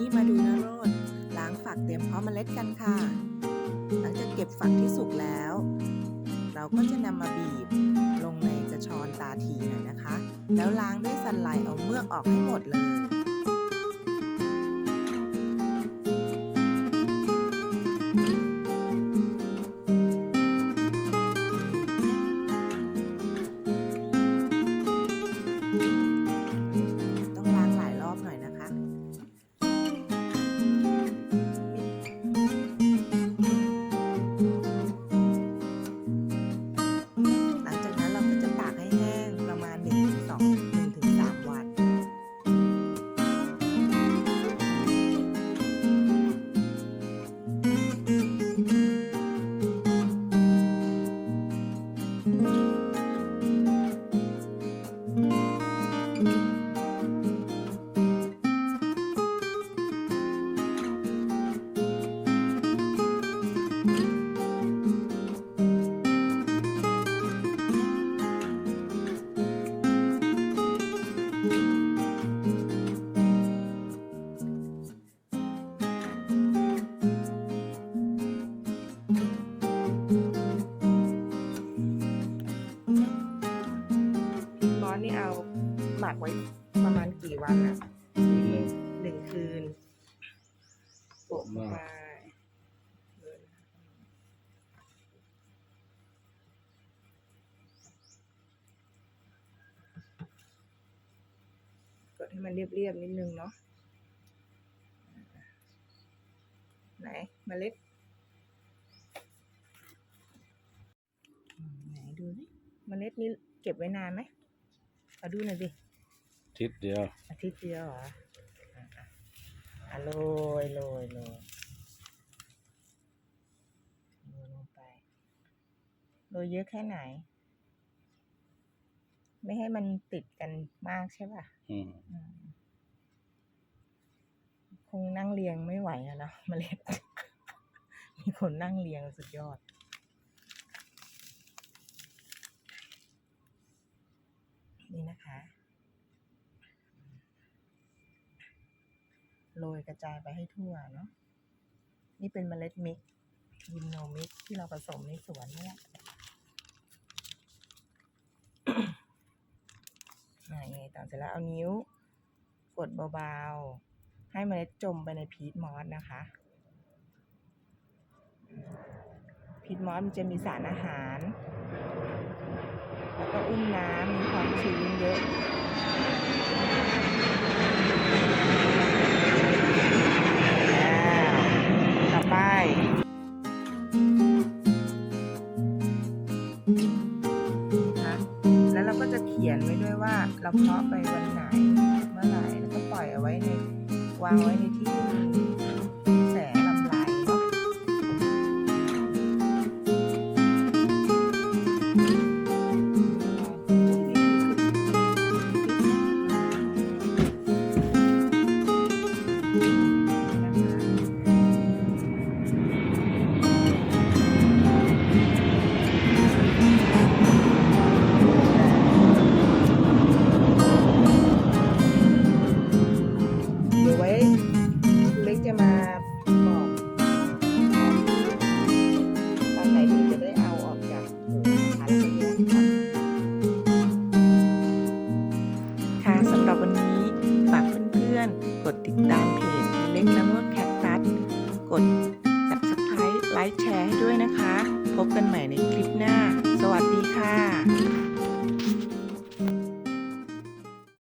นี้มาดูนโรดล้างฝักเตรียมเพาะเมล็ดกันค่ะ หลังจากเก็บฝักที่สุกแล้ว เราก็จะนำมาบีบลงในกระชอนตาทีหน่อยนะคะ แล้วล้างด้วยสันไลท์เอาเมือกออกให้หมดเลย หมักไว้ประมาณกี่วันอะหนึ่งคืนโปะลงไปกดให้มันเรียบๆนิดนึงเนาะไหนเมล็ดอืมไหนดูสิเมล็ดนี้เก็บไว้นานไหมเอาดูหน่อยดิ ทิศเดียว อาทิตย์เดียวเหรออะอะอะโรยโรยโรยโรยลงไปโรยเยอะแค่ไหน ไม่ให้มันติดกันมากใช่ป่ะ อืมอืมคงนั่งเรียงไม่ไหวอะเนอะเมล็ด มีคนนั่งเรียงสุดยอด นี่นะคะ โรยกระจายไปให้ทั่วเนาะนี่เป็นเมล็ดมิกยิมโนมิกที่เราผสมในสวนนี่แหละอ่ายังไงต่อเสร็จแล้วเอานิ้ว กดเบาๆ ให้เมล็ดจมไปในพีทมอสนะคะ พีทมอสมันจะมีสารอาหาร แล้วก็อุ้มน้ำมีความชื้นเยอะ ขียนไว้ด้วยว่าเราเพาะไปวันไหนเมื่อไหร่แล้วก็ปล่อยเอาไว้ในวางไว้ในที่ คะสำหรับวันนี้ฝากเพื่อนๆ กดติดตามเพจเล็กน้ำนวดแคคตัสกด subscribe ไลค์แชร์ให้ด้วยนะคะ พบกันใหม่ในคลิปหน้า สวัสดีค่ะ